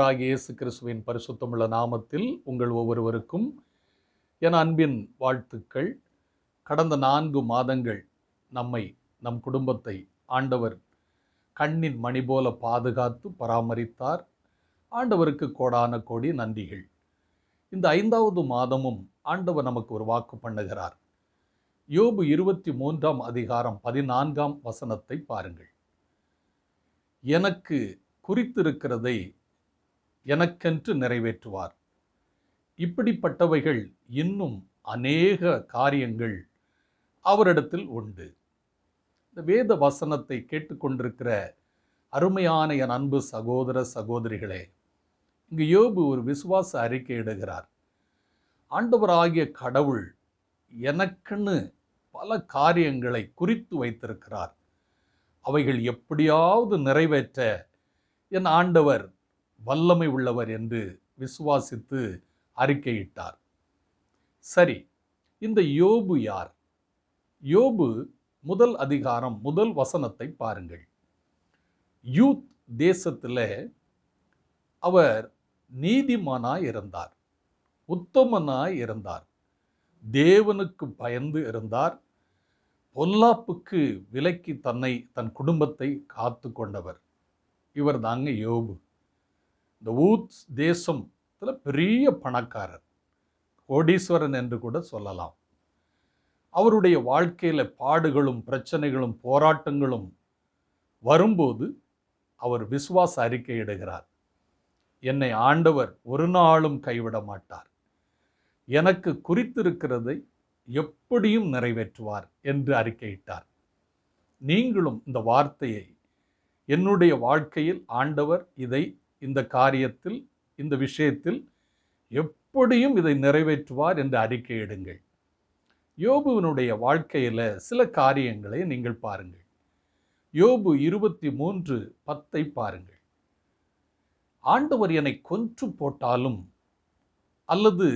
ஆண்டவராகிய இயேசு கிறிஸ்துவின் பரிசுத்தமுள்ள நாமத்தில் உங்கள் ஒவ்வொருவருக்கும் என் அன்பின் வாழ்த்துக்கள். கடந்த நான்கு மாதங்கள் நம்மை நம் குடும்பத்தை ஆண்டவர் கண்ணின் மணி போல பாதுகாத்து பராமரித்தார். ஆண்டவருக்கு கோடான கோடி நன்றிகள். இந்த ஐந்தாவது மாதமும் ஆண்டவர் நமக்கு ஒரு வாக்கு பண்ணுகிறார். யோபு இருபத்தி மூன்றாம் அதிகாரம் பதினான்காம் வசனத்தை பாருங்கள். எனக்கு குறித்திருக்கிறதை எனக்கென்று நிறைவேற்றுவார். இப்படிப்பட்டவைகள் இன்னும் அநேக காரியங்கள் அவரிடத்தில் உண்டு. இந்த வேத வசனத்தை கேட்டுக்கொண்டிருக்கிற அருமையான என் அன்பு சகோதர சகோதரிகளே இங்கு யோபு ஒரு விசுவாச அறிக்கை இடுகிறார். ஆண்டவராகிய கடவுள் எனக்குன்னு பல காரியங்களை குறித்து வைத்திருக்கிறார். அவைகள் எப்படியாவது நிறைவேற்ற என் ஆண்டவர் வல்லமை உள்ளவர் என்று விசுவாசித்து அறிக்கையிட்டார். சரி இந்த யோபு யார்? யோபு முதல் அதிகாரம் முதல் வசனத்தை பாருங்கள். யூத் தேசத்தில் அவர் நீதிமானாய் இருந்தார் உத்தமனாய் இருந்தார் தேவனுக்கு பயந்து இருந்தார் பொல்லாப்புக்கு விலக்கி தன்னை தன் குடும்பத்தை காத்து கொண்டவர் இவர் தாங்க யோபு. இந்த ஊத் தேசத்தில் பெரிய பணக்காரர் கோடீஸ்வரன் என்று கூட சொல்லலாம். அவருடைய வாழ்க்கையில் பாடுகளும் பிரச்சனைகளும் போராட்டங்களும் வரும்போது அவர் விசுவாச அறிக்கையிடுகிறார் என்னை ஆண்டவர் ஒரு நாளும் கைவிட மாட்டார். எனக்கு குறித்திருக்கிறதை எப்படியும் நிறைவேற்றுவார் என்று அறிக்கையிட்டார். நீங்களும் இந்த வார்த்தையை என்னுடைய வாழ்க்கையில் ஆண்டவர் இதை இந்த காரியத்தில் இந்த விஷயத்தில் எப்படியும் இதை நிறைவேற்றுவார் என்று அறிக்கையிடுங்கள் யோபுவினுடைய வாழ்க்கையில் சில காரியங்களை நீங்கள் பாருங்கள். யோபு இருபத்தி மூன்று பத்தை பாருங்கள். ஆண்டவர் என்னை கொன்று போட்டாலும் அல்லது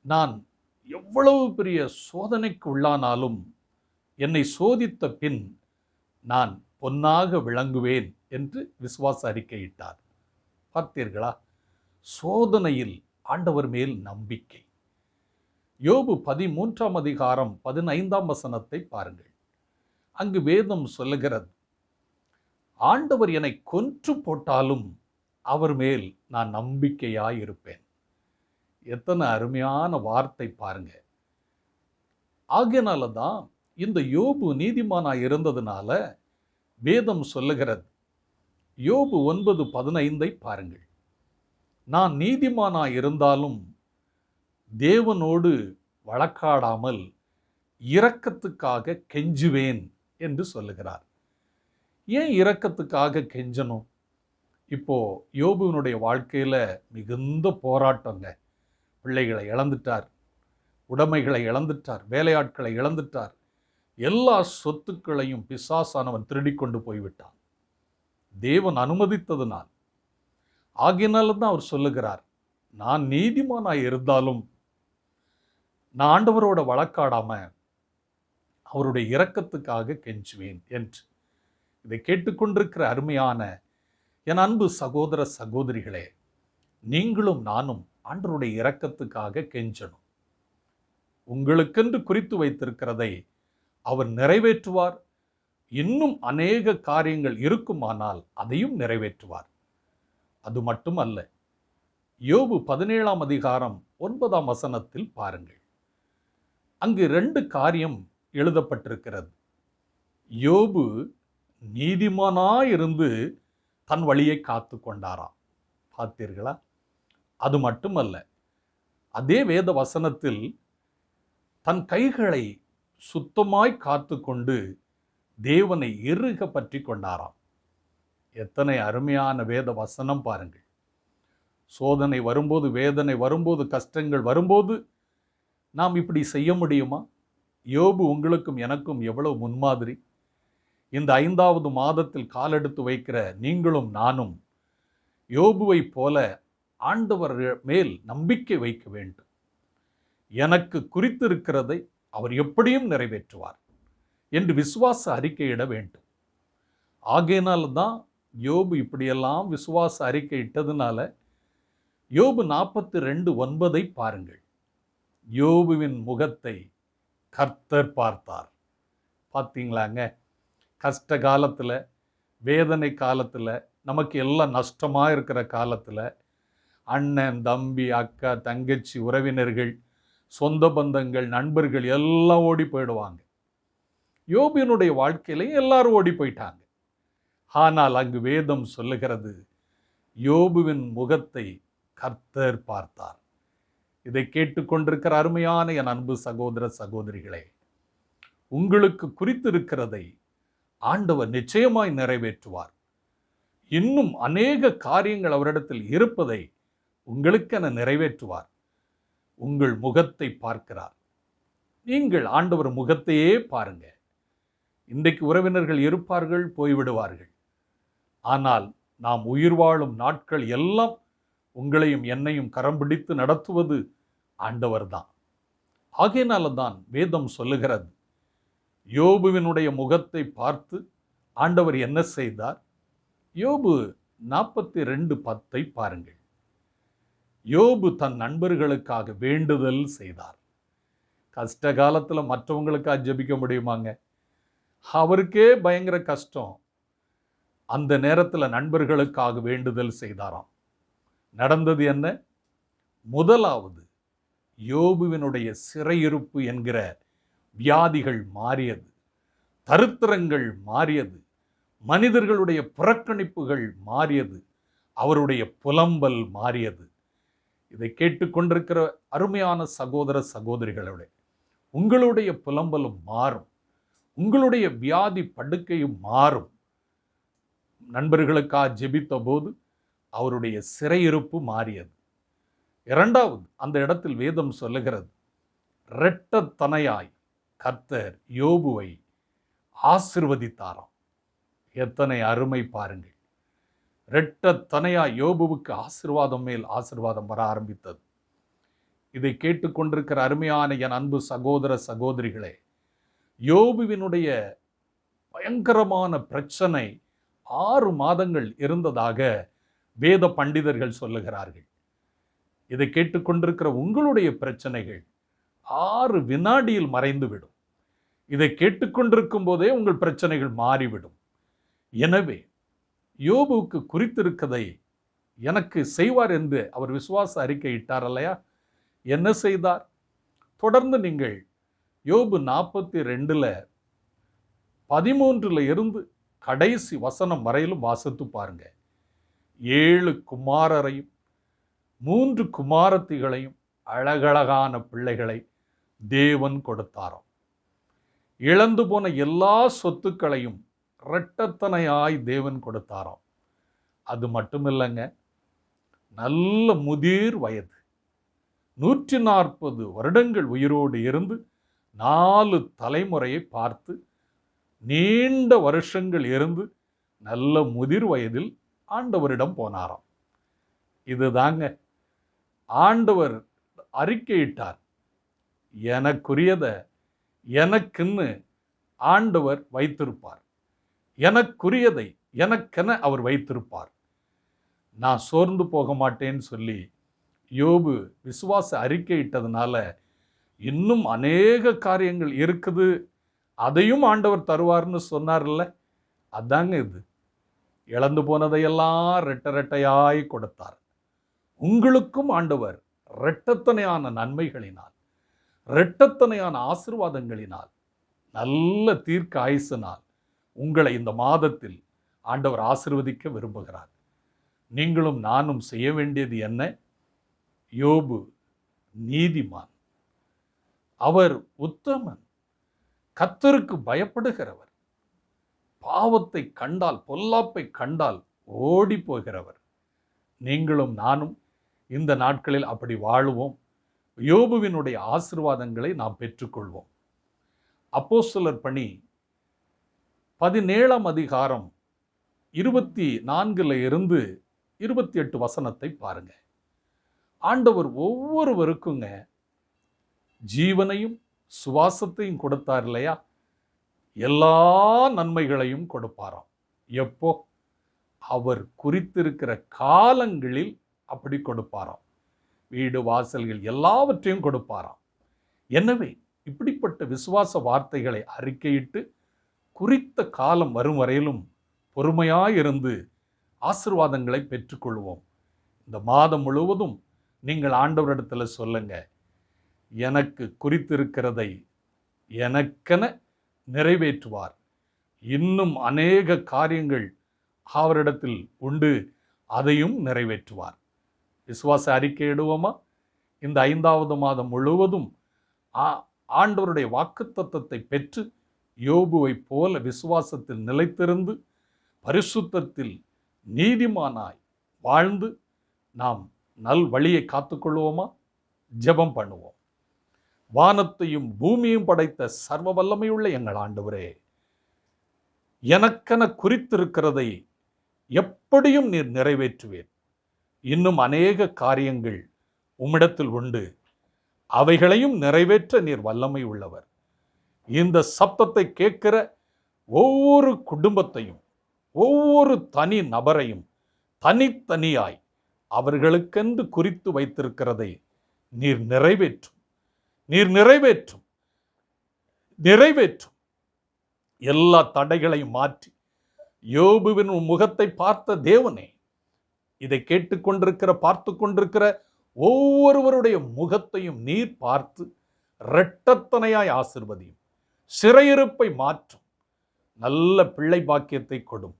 நான் எவ்வளவு பெரிய சோதனைக்கு உள்ளானாலும் என்னை சோதித்த பின் நான் பொன்னாக விளங்குவேன் என்று விசுவாச அறிக்கையிட்டார். பார்த்தீர்களா? சோதனையில் ஆண்டவர் மேல் நம்பிக்கை. யோபு பதிமூன்றாம் அதிகாரம் பதினைந்தாம் வசனத்தை பாருங்கள். அங்கு வேதம் சொல்லுகிறது ஆண்டவர் என்னை கொன்று போட்டாலும் அவர் மேல் நான் நம்பிக்கையாய் இருப்பேன் எத்தனை அருமையான வார்த்தை பாருங்க. ஆகையனால தான் இந்த யோபு நீதிமானாக இருந்ததுனால வேதம் சொல்லுகிறது. யோபு ஒன்பது பதினைந்தை பாருங்கள். நான் நீதிமானாக இருந்தாலும் தேவனோடு வழக்காடாமல் இரக்கத்துக்காக கெஞ்சுவேன் என்று சொல்லுகிறார். ஏன் இரக்கத்துக்காக கெஞ்சணும்? இப்போ யோபுவினுடைய வாழ்க்கையில் மிகுந்த போராட்டங்க. பிள்ளைகளை இழந்துட்டார். உடைமைகளை இழந்துட்டார். வேலையாட்களை இழந்துட்டார். எல்லா சொத்துக்களையும் பிசாசானவன் திருடி கொண்டு போய்விட்டான். தேவன் அனுமதித்ததுனால். ஆகினால தான் அவர் சொல்லுகிறார் நான் நீதிமானாக இருந்தாலும் நான் ஆண்டவரோட வழக்காடாம அவருடைய இரக்கத்துக்காக கெஞ்சுவேன் என்று. இதை கேட்டுக்கொண்டிருக்கிற அருமையான என் அன்பு சகோதர சகோதரிகளே நீங்களும் நானும் ஆண்டருடைய இரக்கத்துக்காக கெஞ்சணும். உங்களுக்கென்று குறித்து வைத்திருக்கிறதை அவர் நிறைவேற்றுவார். இன்னும் அநேக காரியங்கள் இருக்குமானால் அதையும் நிறைவேற்றுவார். அது மட்டுமல்ல யோபு பதினேழாம் அதிகாரம் ஒன்பதாம் வசனத்தில் பாருங்கள். அங்கு ரெண்டு காரியம் எழுதப்பட்டிருக்கிறது. யோபு நீதிமானாயிருந்து தன் வழியை காத்து கொண்டாராம். பார்த்தீர்களா? அது மட்டுமல்ல அதே வேத வசனத்தில் தன் கைகளை சுத்தமாய் காத்து கொண்டு தேவனை எருக பற்றி கொண்டாராம். எத்தனை அருமையான வேத வசனம் பாருங்கள். சோதனை வரும்போது வேதனை வரும்போது கஷ்டங்கள் வரும்போது நாம் இப்படி செய்ய முடியுமா? யோபு உங்களுக்கும் எனக்கும் எவ்வளவு முன்மாதிரி. இந்த ஐந்தாவது மாதத்தில் காலெடுத்து வைக்கிற நீங்களும் நானும் யோபுவைப் போல ஆண்டவர் மேல் நம்பிக்கை வைக்க வேண்டும். எனக்கு குறித்திருக்கிறதை அவர் எப்படியும் நிறைவேற்றுவார் என்று விசுவாச அறிக்கையிட வேண்டும். ஆகையினால் தான் யோபு இப்படியெல்லாம் விசுவாச அறிக்கை இட்டதுனால யோபு நாற்பத்தி ரெண்டு ஒன்பதை பாருங்கள். யோபுவின் முகத்தை கர்த்தர் பார்த்தார். பார்த்தீங்களாங்க? கஷ்ட காலத்தில் வேதனை காலத்தில் நமக்கு எல்லாம் நஷ்டமாக இருக்கிற காலத்தில் அண்ணன் தம்பி அக்கா தங்கச்சி உறவினர்கள் சொந்த பந்தங்கள் நண்பர்கள் எல்லாம் ஓடி போயிடுவாங்க. யோபியனுடைய வாழ்க்கையிலையும் எல்லாரும் ஓடி போயிட்டாங்க. ஆனால் அங்கு வேதம் சொல்லுகிறது யோபுவின் முகத்தை கர்த்தர் பார்த்தார். இதை கேட்டுக்கொண்டிருக்கிற அருமையான என் அன்பு சகோதர சகோதரிகளே உங்களுக்கு குறித்திருக்கிறதை ஆண்டவர் நிச்சயமாய் நிறைவேற்றுவார். இன்னும் அநேக காரியங்கள் அவரிடத்தில் இருப்பதை உங்களுக்கென நிறைவேற்றுவார். உங்கள் முகத்தை பார்க்கிறார். நீங்கள் ஆண்டவர் முகத்தையே பாருங்க. இன்றைக்கு உறவினர்கள் இருப்பார்கள் போய்விடுவார்கள். ஆனால் நாம் உயிர் வாழும் நாட்கள் எல்லாம் உங்களையும் என்னையும் கரம் பிடித்து நடத்துவது ஆண்டவர்தான். ஆகையினால தான் வேதம் சொல்லுகிறது. யோபுவினுடைய முகத்தை பார்த்து ஆண்டவர் என்ன செய்தார்? யோபு நாற்பத்தி ரெண்டு பத்தை பாருங்கள். யோபு தன் நண்பர்களுக்காக வேண்டுதல் செய்தார். கஷ்ட காலத்தில் மற்றவங்களுக்காக ஜபிக்க முடியுமாங்க? அவருக்கே பயங்கர கஷ்டம். அந்த நேரத்தில் நண்பர்களுக்காக வேண்டுதல் செய்தாராம். நடந்தது என்ன? முதலாவது யோபுவினுடைய சிறையிருப்பு என்கிற வியாதிகள் மாறியது. தருத்திரங்கள் மாறியது. மனிதர்களுடைய புறக்கணிப்புகள் மாறியது. அவருடைய புலம்பல் மாறியது. இதை கேட்டுக்கொண்டிருக்கிற அருமையான சகோதர சகோதரிகளோட உங்களுடைய புலம்பலும் மாறும். உங்களுடைய வியாதி படுக்கையும் மாறும். நண்பர்களுக்காக ஜெபித்த போது அவருடைய சிறையிருப்பு மாறியது. இரண்டாவது அந்த இடத்தில் வேதம் சொல்லுகிறது இரட்டத்தனையாய் கர்த்தர் யோபுவை ஆசிர்வதித்தாராம். எத்தனை அருமை பாருங்கள். இரட்டத்தனையா யோபுவுக்கு ஆசிர்வாதம் மேல் ஆசிர்வாதம் வர ஆரம்பித்தது. இதை கேட்டுக்கொண்டிருக்கிற அருமையான என் அன்பு சகோதர சகோதரிகளே யோபுவினுடைய பயங்கரமான பிரச்சனை ஆறு மாதங்கள் இருந்ததாக வேத பண்டிதர்கள் சொல்லுகிறார்கள். இதை கேட்டுக்கொண்டிருக்கிற உங்களுடைய பிரச்சனைகள் ஆறு வினாடியில் மறைந்துவிடும். இதை கேட்டுக்கொண்டிருக்கும் போதே உங்கள் பிரச்சனைகள் மாறிவிடும். எனவே யோபுவுக்கு குறித்திருக்கதை எனக்கு செய்வார் என்று அவர் விசுவாச அறிக்கை இட்டார் அல்லையா? என்ன செய்தார்? தொடர்ந்து நீங்கள் யோபு நாற்பத்தி ரெண்டில் பதிமூன்றில் இருந்து கடைசி வசனம் வரையிலும் வாசித்து பாருங்க. ஏழு குமாரரையும் மூன்று குமாரத்திகளையும் அழகழகான பிள்ளைகளை தேவன் கொடுத்தாராம். இழந்து போன எல்லா சொத்துக்களையும் இரட்டத்தனையாய் தேவன் கொடுத்தாராம். அது மட்டும் இல்லைங்க நல்ல முதிர் வயது. நூற்றி நாற்பது வருடங்கள் உயிரோடு இருந்து நாலு தலைமுறையை பார்த்து நீண்ட வருஷங்கள் இருந்து நல்ல முதிர் வயதில் ஆண்டவரிடம் போனாராம். இதுதாங்க ஆண்டவர் அறிக்கையிட்டார் எனக்குரியதை எனக்குன்னு ஆண்டவர் வைத்திருப்பார். எனக்குரியதை எனக்கென அவர் வைத்திருப்பார். நான் சோர்ந்து போக மாட்டேன்னு சொல்லி யோபு விசுவாச அறிக்கையிட்டதுனால இன்னும் அநேக காரியங்கள் இருக்குது. அதையும் ஆண்டவர் தருவார்னு சொன்னார்ல. அதாங்க இது. இழந்து போனதையெல்லாம் ரெட்ட ரெட்டையாய் கொடுத்தார். உங்களுக்கும் ஆண்டவர் இரட்டத்தனையான நன்மைகளினால் இரட்டத்தனையான ஆசிர்வாதங்களினால் நல்ல தீர்க்க ஆயுசினால் உங்களை இந்த மாதத்தில் ஆண்டவர் ஆசிர்வதிக்க விரும்புகிறார். நீங்களும் நானும் செய்ய வேண்டியது என்ன? யோபு நீதிமான். அவர் உத்தமன். கத்தருக்கு பயப்படுகிறவர். பாவத்தை கண்டால் பொல்லாப்பை கண்டால் ஓடி போகிறவர் நீங்களும் நானும் இந்த நாட்களில் அப்படி வாழுவோம். யோபுவினுடைய ஆசிர்வாதங்களை நாம் பெற்றுக்கொள்வோம். அப்போஸ்தலர் பணி பதினேழாம் அதிகாரம் இருபத்தி நான்குல இருந்து இருபத்தி எட்டு வசனத்தை பாருங்க. ஆண்டவர் ஒவ்வொருவருக்குங்க ஜீவனையும் சுவாசத்தையும் கொடுத்தார் இல்லையா? எல்லா நன்மைகளையும் கொடுப்பாராம். எப்போ? அவர் குறித்திருக்கிற காலங்களில் அப்படி கொடுப்பாராம். வீடு வாசல்கள் எல்லாவற்றையும் கொடுப்பாராம். எனவே இப்படிப்பட்ட விசுவாச வார்த்தைகளை அறிக்கையிட்டு குறித்த காலம் வரும் வரையிலும் பொறுமையாயிருந்து ஆசிர்வாதங்களை பெற்றுக்கொள்வோம். இந்த மாதம் முழுவதும் நீங்கள் ஆண்டவரிடத்தில் சொல்லுங்க. எனக்கு குறித்திருக்கிறதை எனக்கென நிறைவேற்றுவார். இன்னும் அநேக காரியங்கள் அவரிடத்தில் உண்டு அதையும் நிறைவேற்றுவார். விசுவாச அறிக்கையிடுவோமா இந்த ஐந்தாவது மாதம் முழுவதும் ஆ- ஆண்டவருடைய வாக்குத்தத்தத்தை பெற்று யோபுவைப் போல விசுவாசத்தில் நிலைத்திருந்து பரிசுத்தத்தில் நீதிமானாய் வாழ்ந்து நாம் நல் வழியை காத்துக்கொள்வோமா? ஜெபம் பண்ணுவோம். வானத்தையும் பூமியும் படைத்த சர்வ வல்லமையுள்ள எங்கள் ஆண்டவரே எனக்கென குறித்திருக்கிறதை எப்படியும் நீர் நிறைவேற்றுவேன். இன்னும் அநேக காரியங்கள் உம்மிடத்தில் உண்டு. அவைகளையும் நிறைவேற்ற நீர் வல்லமை உள்ளவர். இந்த சப்தத்தை கேட்கிற ஒவ்வொரு குடும்பத்தையும் ஒவ்வொரு தனி நபரையும் தனித்தனியாய் அவர்களுக்கென்று குறித்து வைத்திருக்கிறதை நீர் நிறைவேற்றும். நீர் நிறைவேற்றும். நிறைவேற்றும். எல்லா தடைகளையும் மாற்றி. யோபுவின் முகத்தை பார்த்த தேவனே இதை கேட்டுக்கொண்டிருக்கிற பார்த்து கொண்டிருக்கிற ஒவ்வொருவருடைய முகத்தையும் நீர் பார்த்து இரட்டத்தனையாய் ஆசிர்வதியும். சிறையிருப்பை மாற்றும். நல்ல பிள்ளை பாக்கியத்தை கொடும்.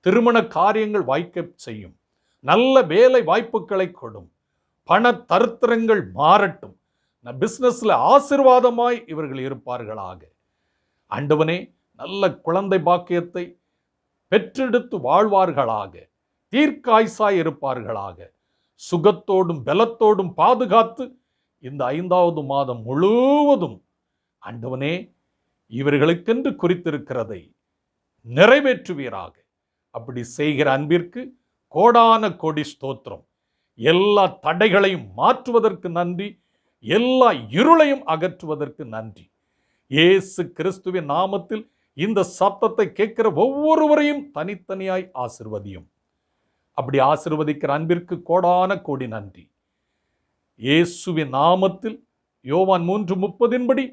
திருமண காரியங்கள் வாய்க்க செய்யும். நல்ல வேலை வாய்ப்புகளை கொடும். பண தருத்திரங்கள் மாறட்டும். பிஸ்னஸில் ஆசிர்வாதமாய் இவர்கள் இருப்பார்களாக. ஆண்டவனே நல்ல குழந்தை பாக்கியத்தை பெற்றெடுத்து வாழ்வார்களாக. தீர்க்காய்சாய் இருப்பார்களாக. சுகத்தோடும் பலத்தோடும் பாதுகாத்து இந்த ஐந்தாவது மாதம் முழுவதும் ஆண்டவனே இவர்களுக்கென்று குறித்திருக்கிறதை நிறைவேற்றுவீராக. அப்படி செய்கிற அன்பிற்கு கோடான கோடி ஸ்தோத்திரம். எல்லா தடைகளையும் மாற்றுவதற்கு நன்றி. எல்லா இருளையும் அகற்றுவதற்கு நன்றி. இயேசு கிறிஸ்துவின் நாமத்தில் இந்த சத்தத்தை கேட்கிற ஒவ்வொருவரையும் தனித்தனியாய் ஆசிர்வதியும். அப்படி ஆசிர்வதிக்கிற அன்பிற்கு கோடான கோடி நன்றி. இயேசுவின் நாமத்தில் யோவான் மூன்று முப்பதின்படி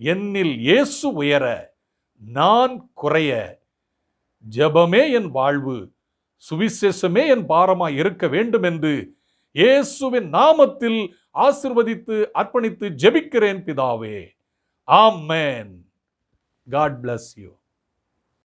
என்னில் இயேசு உயர நான் குறைய. ஜெபமே என் வாழ்வு சுவிசேஷமே என் பாரமாய் இருக்க வேண்டும் என்று இயேசுவின் நாமத்தில் ஆசிர்வதித்து அர்ப்பணித்து ஜெபிக்கிறேன் பிதாவே. ஆமென். God bless you